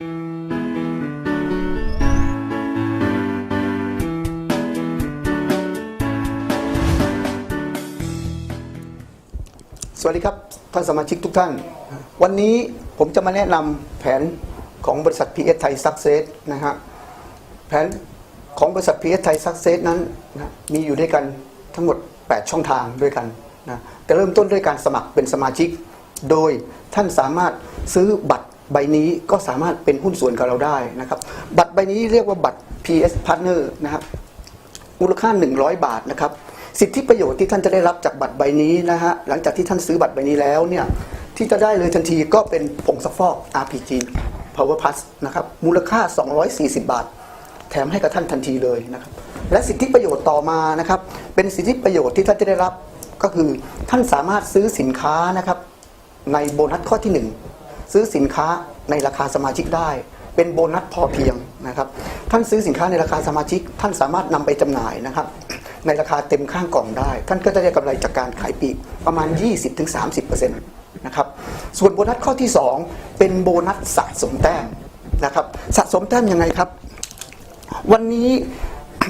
สวัสดีครับ ท่านสมาชิกทุกท่าน วันนี้ผมจะมาแนะนำแผนของบริษัท PS ไทย Success นะฮะแผนของบริษัท PS ไทย Success นั้นนะมีอยู่ด้วยกันทั้งหมด 8 ช่องทางด้วยกันนะแต่เริ่มต้นด้วยการสมัครเป็นสมาชิก โดยท่านสามารถซื้อบัตร ใบนี้ก็สามารถเป็นหุ้นส่วนกับเราได้นะครับบัตรใบนี้เรียกว่าบัตร PS Partner นะครับมูลค่า 100 บาทนะครับสิทธิประโยชน์ที่ท่านจะได้รับจากบัตรใบนี้นะฮะหลังจากที่ท่านซื้อบัตรใบนี้แล้วเนี่ยที่จะได้เลยทันทีก็เป็นผงซักฟอก RPG Power Plus นะครับมูลค่า 240 บาท แถมให้กับท่านทันทีเลยนะครับและสิทธิประโยชน์ต่อมานะครับเป็นสิทธิประโยชน์ที่ท่านจะได้รับก็คือท่านสามารถซื้อสินค้านะครับในโบนัสข้อที่ 1 ซื้อสินค้าในราคาสมาชิกได้ เป็นโบนัสพอเพียงนะครับ ท่านซื้อสินค้าในราคาสมาชิก ท่านสามารถนำไปจำหน่ายนะครับ ในราคาเต็มข้างกล่องได้ ท่านก็จะได้กำไรจากการขายปีกประมาณ 20-30%นะครับส่วนโบนัสข้อที่ 2 เป็นโบนัสสะสมแต้มนะครับสะสมแต้มยังไงครับ วันนี้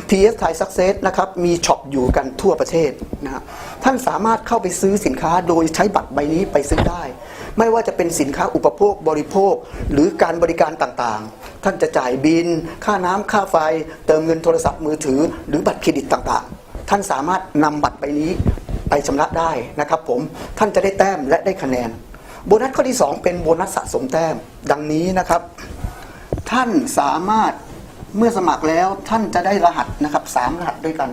PS Thai Success นะครับมีช็อปอยู่กันทั่วประเทศนะฮะท่านสามารถเข้าไปซื้อสินค้าโดยใช้บัตรใบนี้ไปซื้อได้ ไม่ว่าจะเป็นสินค้าอุปโภคบริโภค หรือการบริการต่างๆ ท่านจะจ่ายบิน ค่าน้ำค่าไฟ เติมเงินโทรศัพท์มือถือ หรือบัตรเครดิตต่างๆ ท่านสามารถนำบัตรใบนี้ไปชำระได้นะครับผมท่านจะได้แต้มและได้คะแนน โบนัสข้อที่ 2 เป็นโบนัสสะสมแต้ม ดังนี้นะครับ ท่านสามารถเมื่อสมัครแล้วท่านจะได้รหัสนะครับสามรหัสด้วยกัน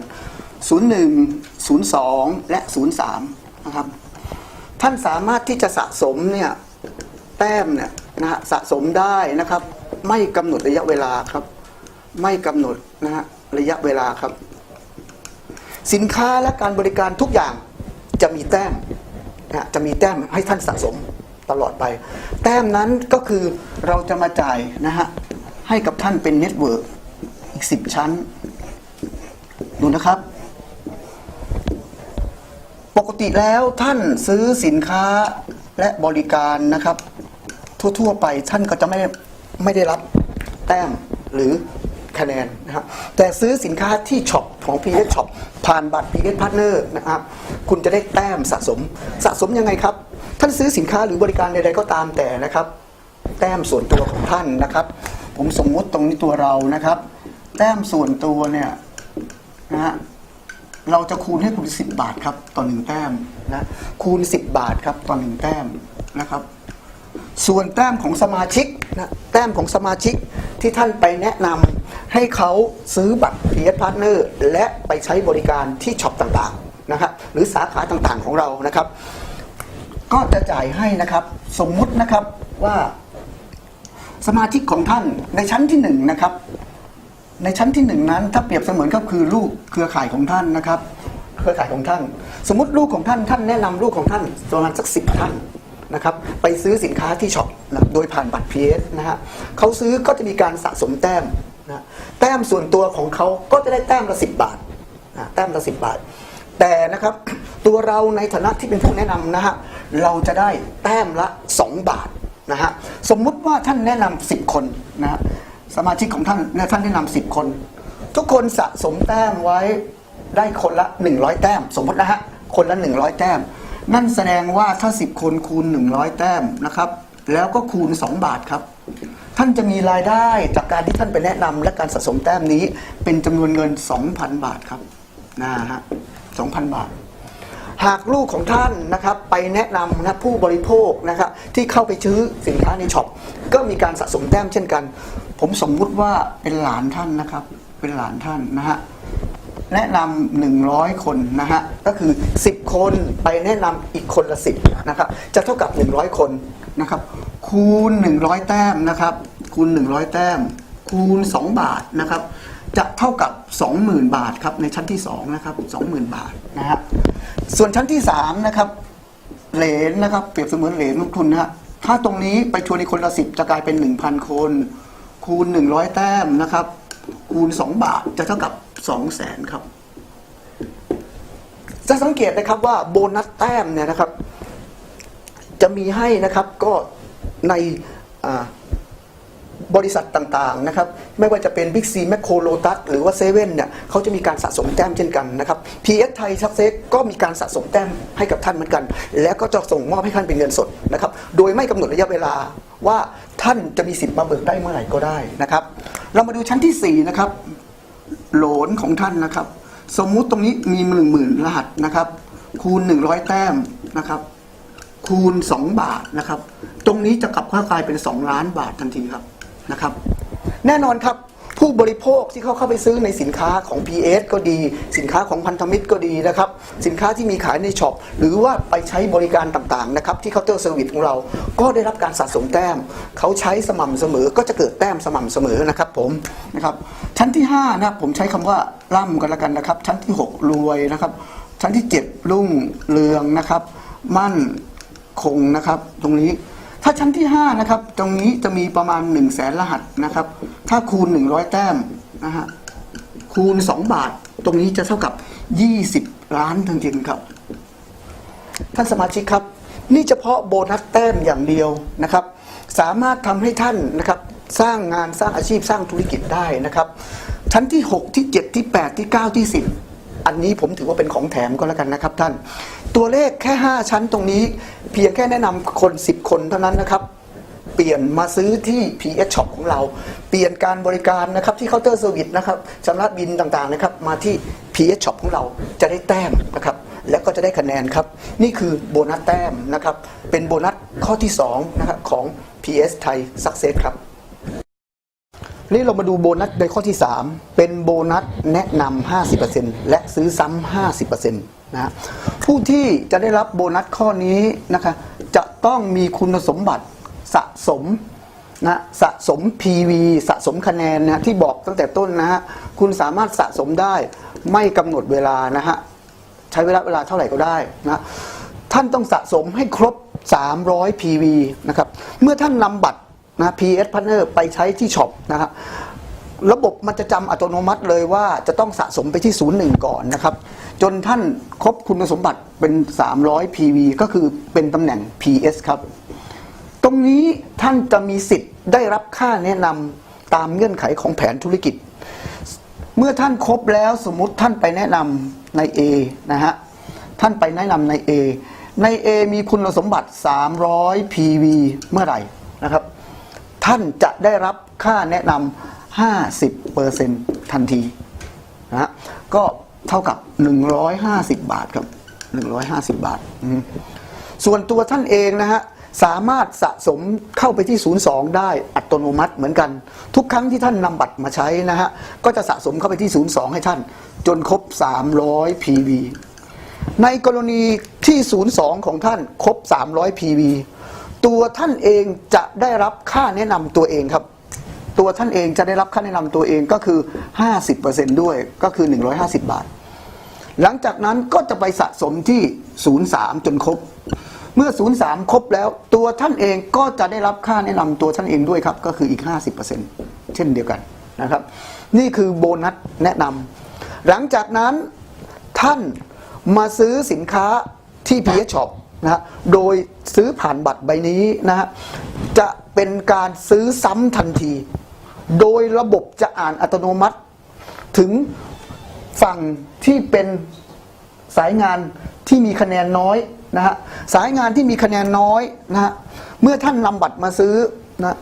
01 02 และ 03 นะครับ ท่านสามารถที่จะสะสมเนี่ยแต้มเนี่ยนะฮะสะสมได้นะครับ ไม่กำหนดระยะเวลาครับ ไม่กำหนดนะฮะระยะเวลาครับ สินค้าและการบริการทุกอย่างจะมีแต้มนะจะมีแต้มให้ท่านสะสมตลอดไป แต้มนั้นก็คือเราจะมาจ่ายนะฮะให้กับท่านเป็นเน็ตเวิร์กอีก 10 ชั้น ดูนะครับ ปกติแล้วท่านซื้อสินค้าและบริการนะครับ ทั่วๆไปท่านก็จะไม่ได้ไม่ได้รับแต้มหรือคะแนนนะครับแต่ซื้อสินค้าที่ช็อปของ PS Shop ผ่านบัตร PS Partner นะครับคุณจะได้แต้มสะสมสะสมยังไงครับ ท่านซื้อสินค้าหรือบริการใดๆก็ตามแต่นะครับ แต้มส่วนตัวของท่านนะครับ ผมสมมติตรงนี้ตัวเรานะครับ แต้มส่วนตัวเนี่ยนะฮะ เราจะคูณให้คุณ10 บาทครับต่อหนึ่งแต้มนะคูณ 10 บาทครับต่อหนึ่งแต้มนะครับ ส่วนแต้มของสมาชิกนะแต้มของสมาชิกที่ท่านไปแนะนำให้เขาซื้อบัตร PS Partner และไปใช้บริการที่ช็อปต่างๆนะครับหรือสาขาต่างๆของเรานะครับ ก็จะจ่ายให้นะครับสมมุตินะครับว่าสมาชิกของท่านในชั้นที่หนึ่งนะครับ ในชั้นที่หนึ่งนั้น ถ้าเปรียบเสมือนก็คือลูกเครือข่ายของท่านนะครับ เครือข่ายของท่าน สมมติลูกของท่านท่านแนะนำลูกของท่านประมาณสักสิบท่านนะครับไปซื้อสินค้าที่ช็อปนะโดยผ่านบัตร PS นะฮะเขาซื้อก็จะมีการสะสมแต้มนะแต้มส่วนตัวของเขาก็จะได้แต้มละสิบบาทนะแต้มละสิบบาท แต่นะครับตัวเราในฐานะที่เป็นผู้แนะนำนะฮะเราจะได้แต้มละ 2 บาทนะฮะสมมุติว่าท่านแนะนำ10 คนนะฮะ สมาชิกของท่านเนี่ยท่านแนะนำ10คน ทุกคนสะสมแต้มไว้ได้คนละ 100 แต้ม สมมตินะฮะคนละ 100 แต้ม นั่นแสดงว่าถ้า 10 คนคูณ 100 แต้มนะครับ แล้วก็คูณ 2 บาทครับ ท่านจะมีรายได้จากการที่ท่านไปแนะนำและการสะสมแต้มนี้ เป็นจำนวนเงิน 2,000 บาทครับนะฮะ2,000 บาท หากลูกของท่านนะครับไปแนะนำนะผู้บริโภคนะครับที่เข้าไปซื้อสินค้าในช็อปก็มีการสะสมแต้มเช่นกัน ผมสมมุติว่าเป็นหลานท่านนะครับ เป็นหลานท่านนะฮะแนะนำหนึ่งร้อยคนนะฮะก็คือ 10 คนไปแนะนำอีกคนละสิบนะครับจะเท่ากับ 100 คนนะครับคูณ 100 แต้มนะครับคูณ 100 แต้ม คูณ 2 บาทนะครับจะเท่ากับ 20,000 บาทครับในชั้นที่2นะครับ20,000 บาทนะฮะส่วนชั้นที่3นะครับเหรนนะครับเปรียบเสมือนเหรนลงทุนนะฮะถ้าตรงนี้ไปชวนในคนละสิบจะกลายเป็น 1,000 คน คูณ 100 แต้มนะครับ คูณ 2 บาทจะเท่ากับ 200,000ครับ จะสังเกตนะครับว่าโบนัสแต้มเนี่ยนะครับ จะมีให้นะครับก็ในบริษัทต่างๆนะครับ ไม่ว่าจะเป็น Big C m c โครโลตัสหรือว่าเซเว่นเนี่ยเขาจะมีการสะสมแต้มเช่นกันนะครับ PS ไทยซักเซ s ก็มีการสะสมแต้มให้กับท่านเหมือนกัน แล้วก็จะส่งมอบให้ท่านเป็นเงินสดนะครับ โดยไม่กำหนดระยะเวลา ว่าท่านจะมีสิทธิ์มาเบิกได้เมื่อไหร่ก็ได้นะครับ เรามาดูชั้นที่4นะครับโหลนของท่านนะครับ สมมุติตรงนี้มีหนึ่งหมื่นรหัสนะครับ คูณ 100 แต้มนะครับ คูณ 2 บาทนะครับ ตรงนี้จะกลับค่ากลายเป็น 2 ล้านบาททันทีครับนะครับ แน่นอนครับ ผู้บริโภคที่เขาเข้าไปซื้อในสินค้าของ PS ก็ดี สินค้าของพันธมิตรก็ดีนะครับ สินค้าที่มีขายในช็อป หรือว่าไปใช้บริการต่างๆนะครับที่เคาน์เตอร์เซอร์วิสของเรา ก็ได้รับการสะสมแต้ม เขาใช้สม่ำเสมอก็จะเกิดแต้มสม่ำเสมอนะครับผมนะครับชั้นที่5นะผมใช้คำว่าร่ำกันล้วกันนะครับ ชั้นที่ 6 รวยนะครับ ชั้นที่ 7 รุ่งเรืองนะครับ มั่นคงนะครับ ตรงนี้ ถ้าชั้นที่5นะครับตรงนี้จะมีประมาณ 1 0 0 0 0แสนรหัสนะครับ ถ้าคูณ 100 แต้มนะฮะคูณ 2 บาท ตรงนี้จะเท่ากับ 20 ล้านทันทีครับ ท่านสมาชิกครับ นี่เฉพาะโบนัสแต้มอย่างเดียวนะครับ สามารถทำให้ท่านนะครับสร้างงานสร้างอาชีพสร้างธุรกิจได้นะครับ ชั้นที่ 6 ที่ 7 ที่ 8 ที่ 9 ที่ 10 อันนี้ผมถือว่าเป็นของแถมก็แล้วกันนะครับท่าน ตัวเลขแค่ 5 ชั้นตรงนี้ เพียงแค่แนะนำคน 10 คนเท่านั้นนะครับ เปลี่ยนมาซื้อที่ PS Shop ของเรา เปลี่ยนการบริการนะครับที่เคาน์เตอร์เซอร์วิสนะครับชำระบินต่างๆนะครับมาที่ PS Shop ของเราจะได้แต้มนะครับและก็จะได้คะแนนครับ นี่คือโบนัสแต้มนะครับ เป็นโบนัสข้อที่2นะครับของ PS ไทย Success ครับ นี่เรามาดูโบนัสในข้อที่ 3 เป็นโบนัสแนะนำ50%และซื้อซ้ำ50%นะฮะผู้ที่จะได้รับโบนัสข้อนี้นะคะจะต้องมีคุณสมบัติสะสมนะสะสม PV สะสมคะแนนนะที่บอกตั้งแต่ต้นนะฮะคุณสามารถสะสมได้ไม่กำหนดเวลานะฮะใช้เวลาเวลาเท่าไหร่ก็ได้นะท่านต้องสะสมให้ครบ 300 PV นะครับเมื่อท่านนำบัตร นะ PS Partner ไปใช้ที่ช็อปนะครับระบบมันจะจำอัตโนมัติเลยว่าจะต้องสะสมไปที่01ก่อนนะครับ จนท่านครบคุณสมบัติเป็น 300 PV ก็คือเป็นตำแหน่ง PS ครับ ตรงนี้ท่านจะมีสิทธิ์ได้รับค่าแนะนำตามเงื่อนไขของแผนธุรกิจ เมื่อท่านครบแล้วสมมุติท่านไปแนะนำใน A นะฮะ ท่านไปแนะนำใน A ใน A มีคุณสมบัติ 300 PV เมื่อไหร่นะครับ ท่านจะได้รับค่าแนะนำ50%ทันทีนะฮะก็เท่ากับ 150 บาทครับ 150 บาท ส่วนตัวท่านเองนะฮะสามารถสะสมเข้าไปที่ 02 ได้อัตโนมัติเหมือนกัน ทุกครั้งที่ท่านนำบัตรมาใช้นะฮะก็จะสะสมเข้าไปที่ 02 ให้ท่าน จนครบ 300 PV ในกรณีที่ 02 ของท่านครบ 300 PV ตัวท่านเองจะได้รับค่าแนะนำตัวเองครับ ตัวท่านเองจะได้รับค่าแนะนำตัวเองก็คือ 50%ด้วยก็คือ 150 บาท หลังจากนั้นก็จะไปสะสมที่ 03 จนครบ เมื่อ 03 ครบแล้วตัวท่านเองก็จะได้รับค่าแนะนำตัวท่านเองด้วยครับก็คืออีก 50%เช่นเดียวกันนะครับ นี่คือโบนัสแนะนำหลังจากนั้นท่านมาซื้อสินค้าที่ PS Shop นะฮะโดยซื้อผ่านบัตรใบนี้นะฮะจะเป็นการซื้อซ้ำทันที โดยระบบจะอ่านอัตโนมัติ ถึงฝั่งที่เป็นสายงานที่มีคะแนนน้อยนะฮะสายงานที่มีคะแนนน้อยนะฮะเมื่อท่านนำบัตรมาซื้อนะ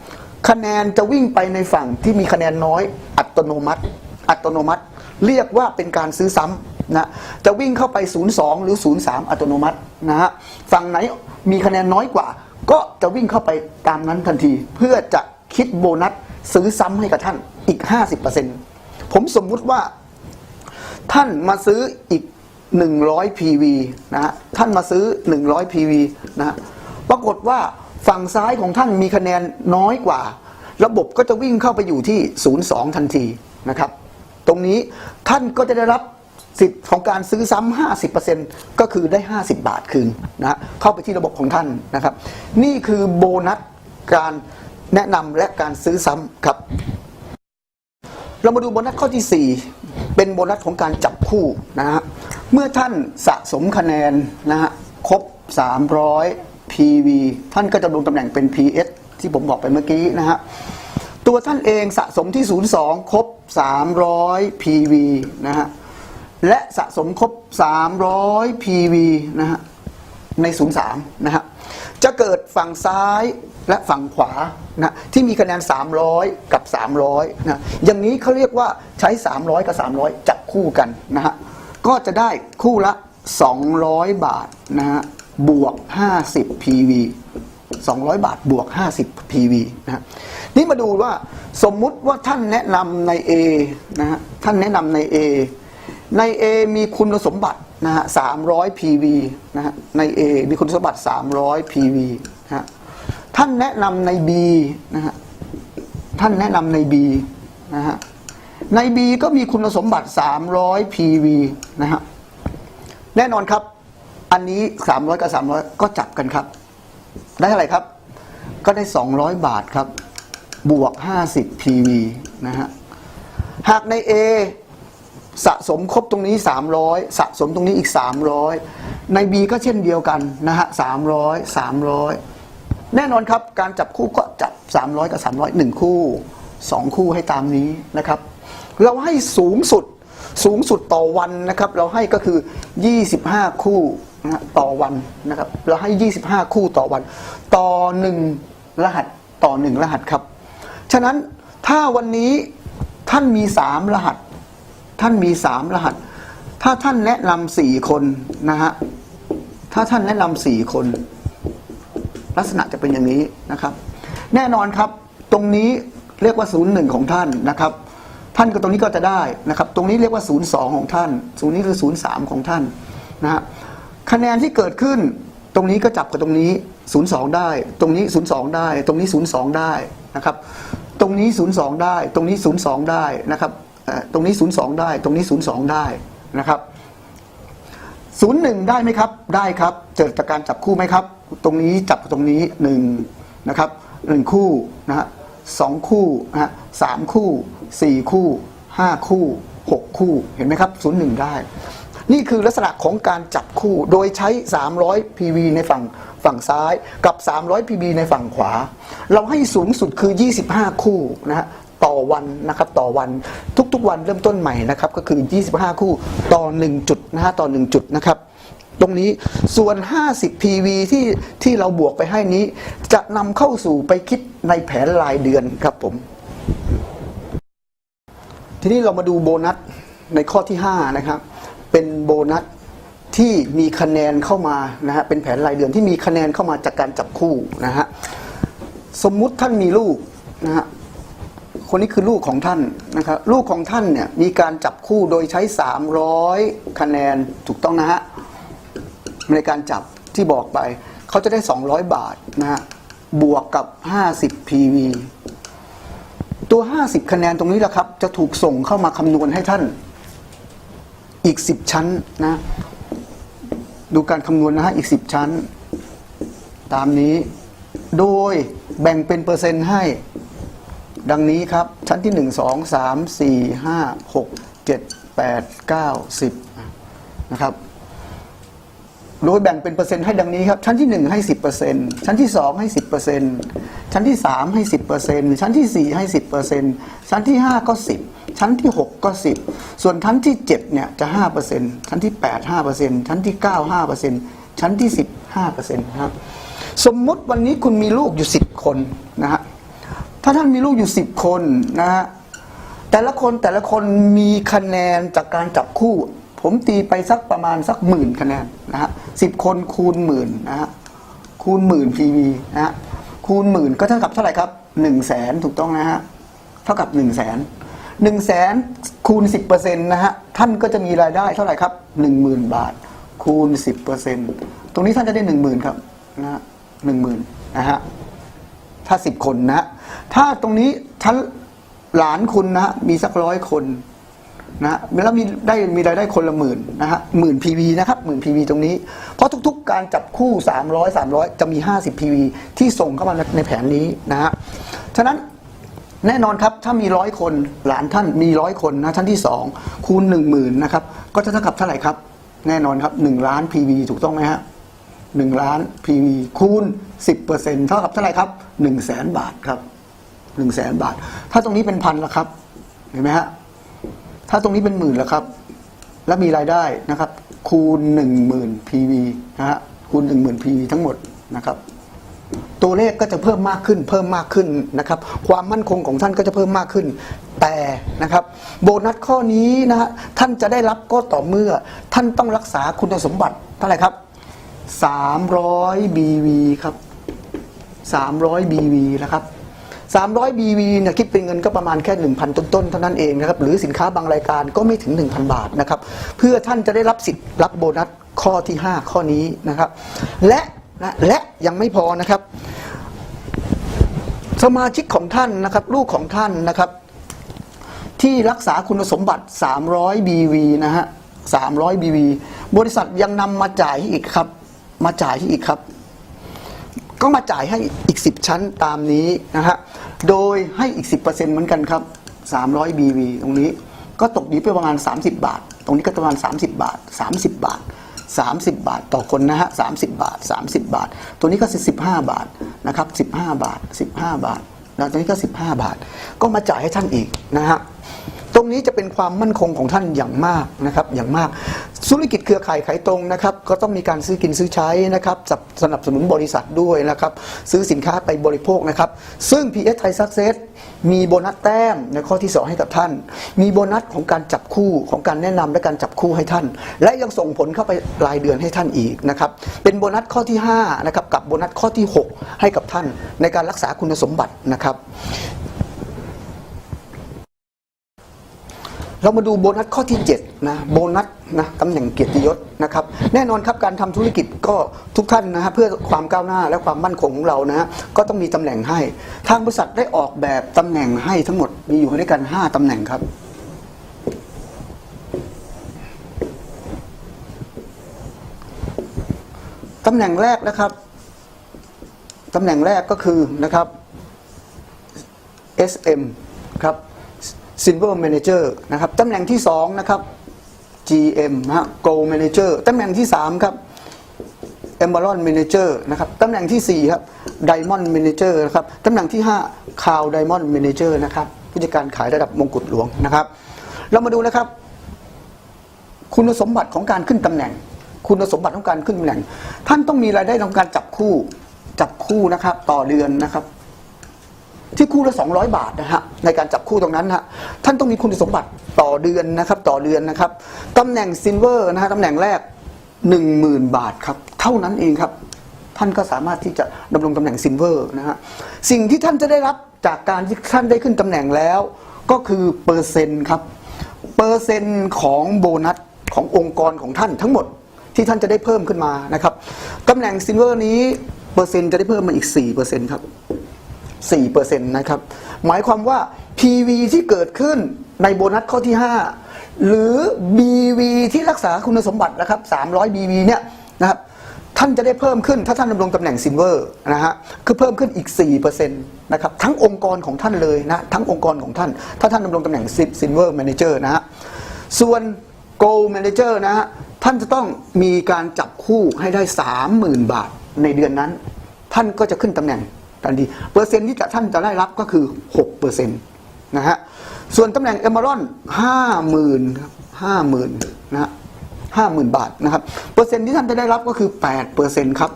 คะแนนจะวิ่งไปในฝั่งที่มีคะแนนน้อย อัตโนมัติ อัตโนมัติ เรียกว่าเป็นการซื้อซ้ำ นะจะวิ่งเข้าไป 02 หรือ 03 อัตโนมัตินะฮะฝั่งไหนมีคะแนนน้อยกว่า ก็จะวิ่งเข้าไปตามนั้นทันที เพื่อจะคิดโบนัสซื้อซ้ำให้กับท่านอีก 50%ผมสมมุติว่า ท่านมาซื้ออีก 100 PV นะฮะท่านมาซื้อ 100 PV นะฮะปรากฏว่าฝั่งซ้ายของท่านมีคะแนนน้อยกว่า ระบบก็จะวิ่งเข้าไปอยู่ที่ 02 ทันทีนะครับ ตรงนี้ท่านก็จะได้รับ สิทธิ์ของการซื้อซ้ำ50%ก็คือได้ 50 บาทคืนนะเข้าไปที่ระบบของท่านนะครับ นี่คือโบนัสการแนะนำและการซื้อซ้ำครับ เรามาดูโบนัสข้อที่ 4 เป็นโบนัสของการจับคู่นะฮะเมื่อท่านสะสมคะแนนนะฮะครบ 300 PV ท่านก็จะลงตำแหน่งเป็น PS ที่ผมบอกไปเมื่อกี้นะฮะตัวท่านเองสะสมที่ 02 ครบ 300 PV นะฮะ และสะสมครบ 300 PV นะฮะใน03นะฮะจะเกิดฝั่งซ้ายและฝั่งขวานะที่มีคะแนน 300 กับ 300นะอย่างนี้เขาเรียกว่าใช้ 300 กับ 300 จับคู่กันนะฮะก็จะได้คู่ละ 200 บาทนะฮะบวก 50 PV 200 บาทบวก 50 PV นะฮะนี่มาดูว่าสมมุติว่าท่านแนะนำใน A นะฮะท่านแนะนำใน A ใน A มีคุณสมบัตินะฮะ300 PV นะฮะ ใน A มีคุณสมบัติ 300 PV นะฮะ ท่านแนะนำใน B นะฮะ ท่านแนะนำใน B นะฮะ ใน B ก็มีคุณสมบัติ 300 PV นะฮะ แน่นอนครับ อันนี้ 300 กับ 300 ก็จับกันครับ ได้เท่าไหร่ครับ ก็ได้ 200 บาทครับ บวก 50 PV นะฮะ หากใน A สะสมครบตรงนี้ 300 สะสมตรงนี้อีก 300 ใน B ก็เช่นเดียวกันนะฮะ300 300 แน่นอนครับ การจับคู่ก็จับ 300 กับ 300 1 คู่ 2 คู่ให้ตามนี้นะครับ เราให้สูงสุดสูงสุดต่อวันนะครับ เราให้ก็คือ 25 คู่นะต่อวันนะครับ เราให้ 25 คู่ต่อวัน ต่อ 1 รหัสต่อ 1 รหัสครับ ฉะนั้นถ้าวันนี้ท่านมี 3 รหัส ท่านมี3รหัส ถ้าท่านแนะนำสี่คนนะฮะ ถ้าท่านแนะนำสี่คน ลักษณะจะเป็นอย่างนี้นะครับ แน่นอนครับ ตรงนี้เรียกว่า01ของท่านนะครับ ท่านก็ตรงนี้ก็จะได้นะครับ ตรงนี้เรียกว่า02ของท่าน ศูนย์นี้คือ03ของท่านนะฮะ คะแนนที่เกิดขึ้นตรงนี้ก็จับกับตรงนี้ 02 ได้ ตรงนี้ 02 ได้ ตรงนี้ 02 ได้นะครับ ตรงนี้ 02 ได้ ตรงนี้ 02 ได้นะครับ ตรงนี้ 02 ได้ ตรงนี้ 02 ได้นะครับศูนย์หนึ่งได้ไหมครับ ได้ครับเกิดจากการจับคู่ไหมครับ ตรงนี้จับตรงนี้หนึ่งนะครับหนึ่งคู่นะฮะสองคู่นะฮะสามคู่สี่คู่ห้าคู่หกคู่ เห็นไหมครับศูนย์หนึ่งได้ นี่คือลักษณะของการจับคู่ โดยใช้ 300 PV ในฝั่งฝั่งซ้ายกับ 300 PV ในฝั่งขวา เราให้สูงสุดคือ 25 คู่นะฮะ ต่อวันนะครับต่อวันทุกๆวันเริ่มต้นใหม่นะครับก็คือ 25 คู่ต่อ 1 จุดนะฮะต่อ 1 จุดนะครับตรงนี้ส่วน 50 PV ที่ที่เราบวกไปให้นี้ จะนำเข้าสู่ไปคิดในแผนรายเดือนครับผม ทีนี้เรามาดูโบนัสในข้อที่ 5 นะครับ เป็นโบนัสที่มีคะแนนเข้ามานะฮะเป็นแผนรายเดือนที่มีคะแนนเข้ามาจากการจับคู่นะฮะสมมุติท่านมีลูกนะฮะ คนนี้คือลูกของท่านนะครับลูกของท่านเนี่ยมีการจับคู่โดยใช้ 300 คะแนนถูกต้องนะฮะในการจับที่บอกไป เขาจะได้ 200 บาทนะฮะบวกกับ 50 PV ตัว 50 คะแนนตรงนี้แหละครับ จะถูกส่งเข้ามาคำนวณให้ท่านอีก 10 ชั้นนะ ดูการคำนวณนะฮะอีก 10 ชั้น ตามนี้ โดยแบ่งเป็นเปอร์เซ็นต์ให้ ดังนี้ครับ ชั้นที่ 1 2 3 4 5 6 7 8 9 10นะครับโดยแบ่งเป็นเปอร์เซ็นต์ให้ดังนี้ครับ ชั้นที่ 1 ให้ 10%ชั้นที่ 2 ให้ 10%ชั้นที่ 3 ให้ 10%ชั้นที่ 4 ให้ 10%ชั้นที่ 5 ก็ 10 ชั้นที่ 6 ก็ 10 ส่วนชั้นที่ 7 เนี่ย จะ 5%ชั้นที่ 8 5%ชั้นที่ 9 5%ชั้นที่ 10 5%นะครับสมมุติวันนี้คุณมีลูกอยู่ 10 คนนะฮะ ถ้าท่านมีลูกอยู่10คนนะฮะแต่ละคนแต่ละคนมีคะแนนจากการจับคู่ ผมตีไปสักประมาณสักหมื่นคะแนนนะฮะสิบคนคูณหมื่นนะฮะคูณหมื่น PV นะฮะคูณหมื่นก็เท่ากับเท่าไหร่ครับหนึ่งแสนถูกต้องนะฮะเท่ากับหนึ่งแสนหนึ่งแสนคูณสิบเปอร์เซ็นต์นะฮะท่านก็จะมีรายได้เท่าไหร่ครับหนึ่งหมื่นบาท คูณสิบเปอร์เซ็นต์ตรงนี้ท่านจะได้หนึ่งหมื่นครับนะฮะหนึ่งหมื่นนะฮะ ถ้าสิบคนนะ ถ้าตรงนี้ชั้นหลานคุณนะมีสักร้อยคนนะแล้วมีได้มีรายได้คนละหมื่นนะฮะหมื่น PV นะครับหมื่น PV ตรงนี้ เพราะทุกๆ การจับคู่ 300 300 จะมี 50 PV ที่ส่งเข้ามาในแผนนี้นะฮะฉะนั้นแน่นอนครับถ้ามีร้อยคนหลานท่านมีร้อยคนนะชั้นที่ 2 คูณ 1 0,000นะครับก็จะเท่ากับเท่าไหร่ครับ แน่นอนครับ 1 ล้าน PV ถูกต้องไหมฮะ 1 ล้าน PV คูณ 10%เท่ากับเท่าไหร่ครับ1 0 0 0 0แสนบาทครับหนึ่งแสนบาท ถ้าตรงนี้เป็นพันละครับ เห็นไหมฮะ ถ้าตรงนี้เป็นหมื่นละครับ แล้วมีรายได้นะครับ คูณหนึ่งหมื่น PV นะฮะคูณหนึ่งหมื่น PV ทั้งหมดนะครับตัวเลขก็จะเพิ่มมากขึ้นเพิ่มมากขึ้นนะครับ ความมั่นคงของท่านก็จะเพิ่มมากขึ้น แต่นะครับ โบนัสข้อนี้นะฮะท่านจะได้รับก็ต่อเมื่อ ท่านต้องรักษาคุณสมบัติเท่าไหร่ครับ 300 BV ครับ300 BV นะครับ300 BV เนี่ยคิดเป็นเงินก็ประมาณแค่ 1,000 ต้นๆ เท่านั้นเองนะครับ หรือสินค้าบางรายการก็ไม่ถึง 1,000 บาทนะครับ เพื่อท่านจะได้รับสิทธิ์รับโบนัสข้อที่ 5 ข้อนี้นะครับ และนะและยังไม่พอนะครับ สมาชิกของท่านนะครับ ลูกของท่านนะครับ ที่รักษาคุณสมบัติ 300 BV นะฮะ300 BV บริษัทยังนำมาจ่ายให้อีกครับ มาจ่ายให้อีกครับ ก็มาจ่ายให้อีก 10 ชั้นตามนี้นะฮะโดยให้อีก 10%เหมือนกันครับ 300 BV ตรงนี้ก็ตกอยู่ไปประมาณ 30 บาท ตรงนี้ก็ประมาณ 30 บาท 30 บาท 30 บาทต่อคนนะฮะ30 บาท 30 บาท ตัวนี้ก็ 15 บาทนะครับ 15 บาท 15 บาทแล้วตัวนี้ก็ 15 บาท ก็มาจ่ายให้ท่านอีกนะฮะ ตรงนี้จะเป็นความมั่นคงของท่านอย่างมากนะครับอย่างมากธุรกิจเครือข่ายขายตรงนะครับก็ต้องมีการซื้อกินซื้อใช้นะครับสนับสนุนบริษัทด้วยนะครับซื้อสินค้าไปบริโภคนะครับซึ่ง PS Thai Success มีโบนัสแต้มในข้อที่ 2 ให้กับท่าน มีโบนัสของการจับคู่ของการแนะนำและการจับคู่ให้ท่าน และยังส่งผลเข้าไปรายเดือนให้ท่านอีกนะครับเป็นโบนัสข้อที่5นะครับกับโบนัสข้อที่ 6 ให้กับท่านในการรักษาคุณสมบัตินะครับ เรามาดูโบนัสข้อที่7นะโบนัสนะตำแหน่งเกียรติยศนะครับแน่นอนครับการทำธุรกิจก็ทุกท่านนะฮะเพื่อความก้าวหน้าและความมั่นคงของเรานะฮะก็ต้องมีตำแหน่งให้ ทางบริษัทได้ออกแบบตำแหน่งให้ทั้งหมดมีอยู่ด้วยกัน 5ตำแหน่งครับตำแหน่งแรกนะครับตำแหน่งแรกก็คือนะครับ SM ครับ Silver Manager นะครับตำแหน่งที่2นะครับ GM นะฮะ Gold Manager ตำแหน่งที่3ครับ Emerald Manager นะครับตำแหน่งที่4ครับ Diamond Manager นะครับตำแหน่งที่5 Crown Diamond Manager นะครับผู้จัดการขายระดับมงกุฎหลวงนะครับ เรามาดูนะครับ คุณสมบัติของการขึ้นตำแหน่ง คุณสมบัติของการขึ้นตำแหน่ง ท่านต้องมีรายได้ของการจับคู่จับคู่นะครับต่อเดือนนะครับ ที่คู่ละ200 บาทนะฮะในการจับคู่ตรงนั้นฮะท่านต้องมีคุณสมบัติต่อเดือนนะครับต่อเดือนนะครับตำแหน่งซิลเวอร์นะฮะตำแหน่งแรก 10,000 บาทครับเท่านั้นเองครับ ท่านก็สามารถที่จะดำรงตำแหน่งซิลเวอร์นะฮะสิ่งที่ท่านจะได้รับจากการที่ท่านได้ขึ้นตำแหน่งแล้ว ก็คือเปอร์เซ็นต์ครับเปอร์เซ็นต์ของโบนัสขององค์กรของท่านทั้งหมดที่ท่านจะได้เพิ่มขึ้นมานะครับตำแหน่งซิลเวอร์นี้เปอร์เซ็นต์จะได้เพิ่มมาอีก4%ครับ 4%นะครับ หมายความว่า PV ที่เกิดขึ้นในโบนัสข้อที่ 5 หรือ BV ที่รักษาคุณสมบัตินะครับ 300 BV เนี่ยนะครับ ท่านจะได้เพิ่มขึ้นถ้าท่านดำรงตำแหน่งซิลเวอร์นะฮะ คือเพิ่มขึ้นอีก 4%นะครับ ทั้งองค์กรของท่านเลยนะ ทั้งองค์กรของท่าน ถ้าท่านดำรงตำแหน่งซิลเวอร์แมเนเจอร์นะฮะ ส่วน Gold Manager นะฮะ ท่านจะต้องมีการจับคู่ให้ได้ 30,000 บาทในเดือนนั้น ท่านก็จะขึ้นตำแหน่ง ทันทีเปอร์เซ็นต์ที่ท่านจะได้รับก็คือ6เปอร์เซ็นต์นะฮะส่วนตำแหน่งเอม r รอนห้าหมื่นห้าหมื่นนะฮะห้าหมื่นบาทนะครับเปอร์เซ็นต์ที่ท่านจะได้รับก็คือ8เปอร์เซ็นต์ครับ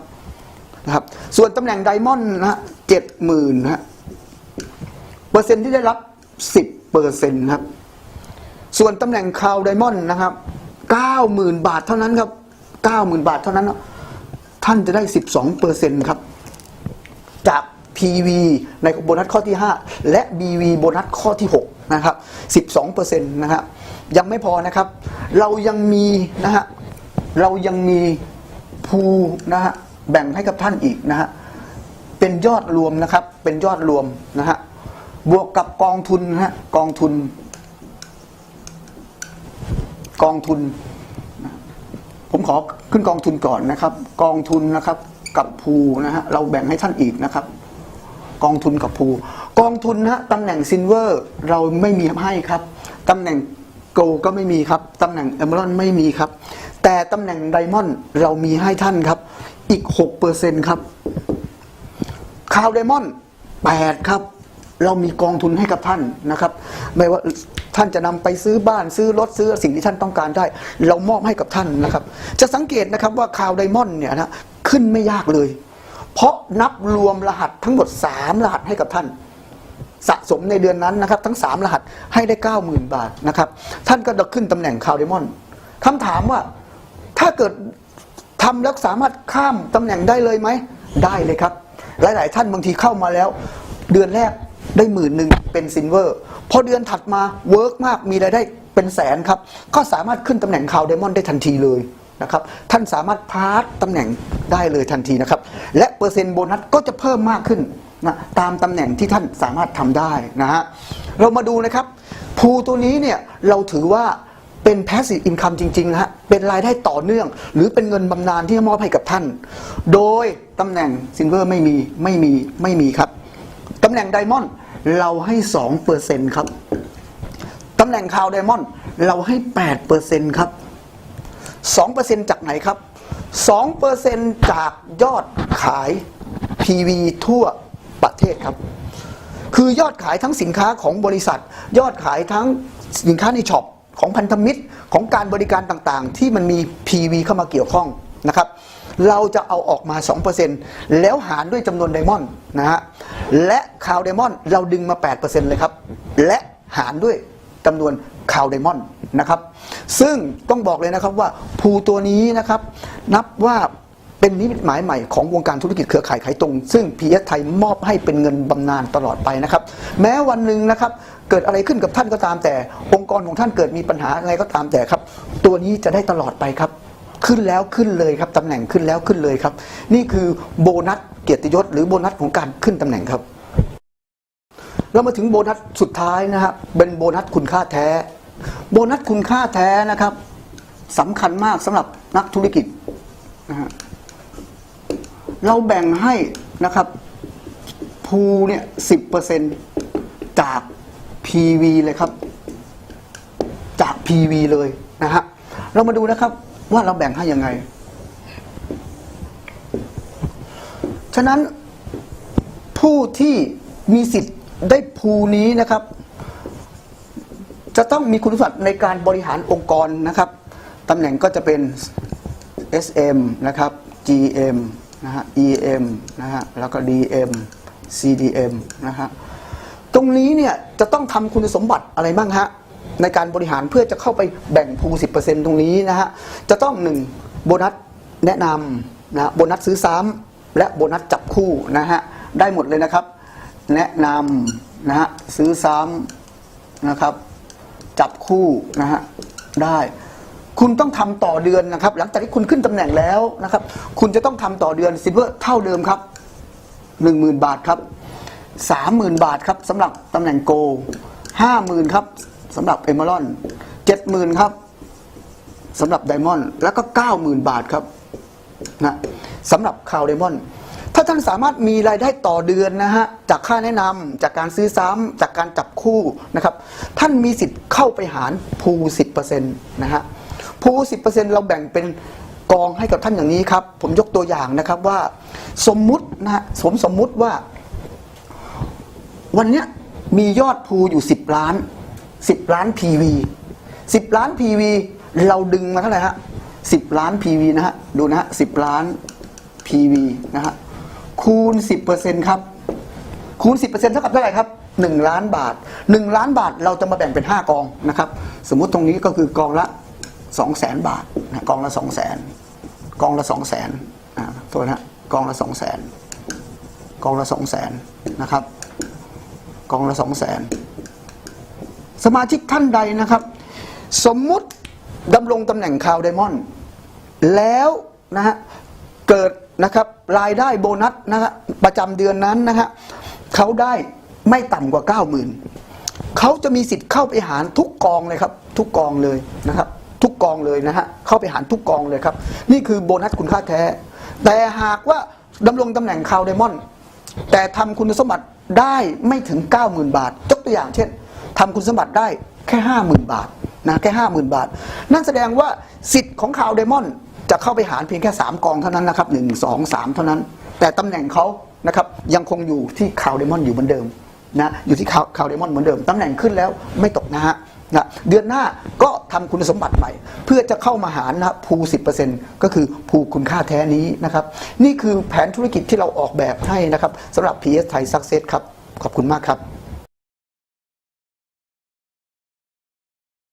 นะครับส่วนตำแหน่งไดมอนด์นะฮะเจ็ดหมื่นนะฮะเปอร์เซ็นต์ที่ได้รับ10เปอร์เซ็นต์ครับส่วนตำแหน่งคาวไดมอนด์นะครับ90,000บาทเท่านั้นครับ90,000บาทเท่านั้น ท่านจะได้12เปอร์เซ็นต์ครับจาก PV ในโบนัสข้อที่ 5 และ BV โบนัสข้อที่ 6 นะครับ 12เปอร์เซ็นต์นะครับยังไม่พอนะครับ เรายังมีนะฮะเรายังมีภูนะฮะแบ่งให้กับท่านอีกนะฮะเป็นยอดรวมนะครับเป็นยอดรวมนะฮะบวกกับกองทุนนะฮะกองทุน กองทุน ผมขอขึ้นกองทุนก่อนนะครับ กองทุนนะครับกับภูนะฮะเราแบ่งให้ท่านอีกนะครับ กองทุนกับภูกองทุนนะฮะตำแหน่งซินเวอร์เราไม่มีให้ครับตำแหน่งโกลก็ไม่มีครับตำแหน่งเอเมอรัลไม่มีครับ แต่ตำแหน่งไดมอนด์เรามีให้ท่านครับ อีก 6%ครับคาวไดมอนด์8ครับ เรามีกองทุนให้กับท่านนะครับ ไม่ว่าท่านจะนำไปซื้อบ้านซื้อรถซื้อสิ่งที่ท่านต้องการได้ เรามอบให้กับท่านนะครับ จะสังเกตนะครับว่าคาวไดมอนด์เนี่ยนะขึ้นไม่ยากเลย เพราะนับรวมรหัสทั้งหมด 3 รหัสให้กับท่าน สะสมในเดือนนั้นนะครับ ทั้ง 3 รหัสให้ได้ 90,000 บาทนะครับ ท่านก็จะขึ้นตำแหน่งคาวไดมอนด์คำถามว่าถ้าเกิดทำแล้วสามารถข้ามตำแหน่งได้เลยไหม ได้เลยครับ หลาย ๆ ท่านบางทีเข้ามาแล้ว เดือนแรกได้หมื่นหนึ่งเป็นซินเวอร์พอเดือนถัดมาเวิร์กมากมีรายได้เป็นแสนครับ ก็สามารถขึ้นตำแหน่งคาวไดมอนด์ได้ทันทีเลยนะครับ ท่านสามารถพาร์ตตำแหน่งได้เลยทันทีนะครับ และ เปอร์เซ็นต์โบนัสก็จะเพิ่มมากขึ้นนะตามตำแหน่งที่ท่านสามารถทำได้นะฮะเรามาดูนะครับภูตัวนี้เนี่ยเราถือว่าเป็น passive income จริงๆนะฮะเป็นรายได้ต่อเนื่อง หรือเป็นเงินบำนาญที่มอบให้กับท่าน โดยตำแหน่งซินเวอร์ไม่มีไม่มีไม่มีครับตำแหน่งไดมอนด์เราให้2เปอร์เซ็นต์ครับตำแหน่งคาวไดมอนด์เราให้8เปอร์เซ็นต์ครับ2เปอร์เซ็นต์จากไหนครับ 2เปอร์เซนจากยอดขาย PV ทั่วประเทศครับ คือยอดขายทั้งสินค้าของบริษัท ยอดขายทั้งสินค้าในช็อปของพันธมิตรของการบริการต่างๆ ที่มันมี PV เข้ามาเกี่ยวข้องนะครับ เราจะเอาออกมา 2%แล้วหารด้วยจำนวนไดมอนด์นะฮะ และคาวไดมอนด์เราดึงมา 8%เลยครับ และหารด้วย จำนวนคาวไดมอนด์นะครับ ซึ่งต้องบอกเลยนะครับว่าภูตัวนี้นะครับ นับว่าเป็นนิมิตหมายใหม่ของวงการธุรกิจเครือข่ายขายตรง ซึ่งพีเอสไทยมอบให้เป็นเงินบำนาญตลอดไปนะครับ แม้วันหนึ่งนะครับ เกิดอะไรขึ้นกับท่านก็ตามแต่ องค์กรของท่านเกิดมีปัญหาอะไรก็ตามแต่ครับ ตัวนี้จะได้ตลอดไปครับ ขึ้นแล้วขึ้นเลยครับตำแหน่งขึ้นแล้วขึ้นเลยครับ นี่คือโบนัสเกียรติยศหรือโบนัสของการขึ้นตำแหน่งครับ เรามาถึงโบนัสสุดท้ายนะครับเป็นโบนัสคุณค่าแท้ โบนัสคุณค่าแท้นะครับสำคัญมากสำหรับนักธุรกิจนะฮะเราแบ่งให้นะครับภูเนี่ยสิบเปอร์เซ็นจาก PV เลยครับ จาก PV เลยนะฮะเรามาดูนะครับว่าเราแบ่งให้ยังไง ฉะนั้นผู้ที่มีสิทธิ์ ได้ภูนี้นะครับ จะต้องมีคุณสมบัติในการบริหารองค์กรนะครับตำแหน่งก็จะเป็น SM นะครับ GM นะฮะ EM นะฮะแล้วก็ DM CDM นะฮะตรงนี้เนี่ยจะต้องทำคุณสมบัติอะไรบ้างฮะในการบริหารเพื่อจะเข้าไปแบ่งภู 10%ตรงนี้นะฮะจะต้องหนึ่งโบนัสแนะนำนะโบนัสซื้อซ้ำและโบนัสจับคู่นะฮะได้หมดเลยนะครับ แนะนำนะฮะซื้อซ้ำนะครับ จับคู่นะฮะได้ คุณต้องทำต่อเดือนนะครับ หลังจากที่คุณขึ้นตำแหน่งแล้วนะครับ คุณจะต้องทำต่อเดือนซิลเวอร์เท่าเดิมครับหนึ่งหมื่นบาทครับสามหมื่นบาทครับสำหรับตำแหน่งโกห้าหมื่นครับสำหรับเอมอรอนเจ็ดหมื่นครับสำหรับไดมอนด์แล้วก็เก้าหมื่นบาทครับนะสำหรับคาวไดมอนด์ ถ้าท่านสามารถมีรายได้ต่อเดือนนะฮะจากค่าแนะนำจากการซื้อซ้ำจากการจับคู่นะครับ ท่านมีสิทธิ์เข้าไปหารภู10%นะฮะภู10%เราแบ่งเป็นกองให้กับท่านอย่างนี้ครับ ผมยกตัวอย่างนะครับว่า สมมุตินะฮะสมสมมุติว่า วันเนี้ยมียอดภูอยู่10ล้าน10ล้าน PV 10ล้าน PV เราดึงมาเท่าไหร่ฮะ10ล้าน PV นะฮะดูนะฮะ10ล้าน PV นะฮะ คูณ 10%ครับ คูณ 10%เท่ากับเท่าไหร่ครับ 1 ล้านบาท 1 ล้านบาทเราจะมาแบ่งเป็น 5 กองนะครับ สมมุติตรงนี้ก็คือกองละ 200,000 บาทนะกองละ 200,000 กองละ 200,000อ่าโทษนะฮะกองละ 200,000 กองละ 200,000 นะครับ กองละ 200,000 สมาชิกท่านใดนะครับ สมมุติดำรงตำแหน่งคาวไดมอนด์แล้วนะฮะเกิด นะครับรายได้โบนัสนะฮะประจำเดือนนั้นนะฮะเขาได้ไม่ต่ำกว่า 90,000เขาจะมีสิทธิ์เข้าไปหารทุกกองเลยครับ ทุกกองเลยนะครับ ทุกกองเลยนะฮะเข้าไปหารทุกกองเลยครับ นี่คือโบนัสคุณค่าแท้ แต่หากว่าดำรงตำแหน่งคาวไดมอนด์แต่ทำคุณสมบัติได้ไม่ถึง 90,000 บาทยกตัวอย่างเช่นทำคุณสมบัติได้แค่ 50,000 บาทนะแค่ 50,000 บาท นั่นแสดงว่าสิทธิ์ของคาวไดมอนด์ จะเข้าไปหารเพียงแค่ 3 กองเท่านั้นนะครับ1 2 3 เท่านั้น แต่ตำแหน่งเขานะครับยังคงอยู่ที่คาวไดมอนอยู่เหมือนเดิมนะอยู่ที่คาวเดมอนเหมือนเดิมตำแหน่งขึ้นแล้วไม่ตกนะฮะนะเดือนหน้าก็ทำคุณสมบัติใหม่ เพื่อจะเข้ามาหารนะภู10%ก็คือภูคุณค่าแท้นี้นะครับ นี่คือแผนธุรกิจที่เราออกแบบให้นะครับสำหรับ PS ไทย Success ครับ ขอบคุณมากครับ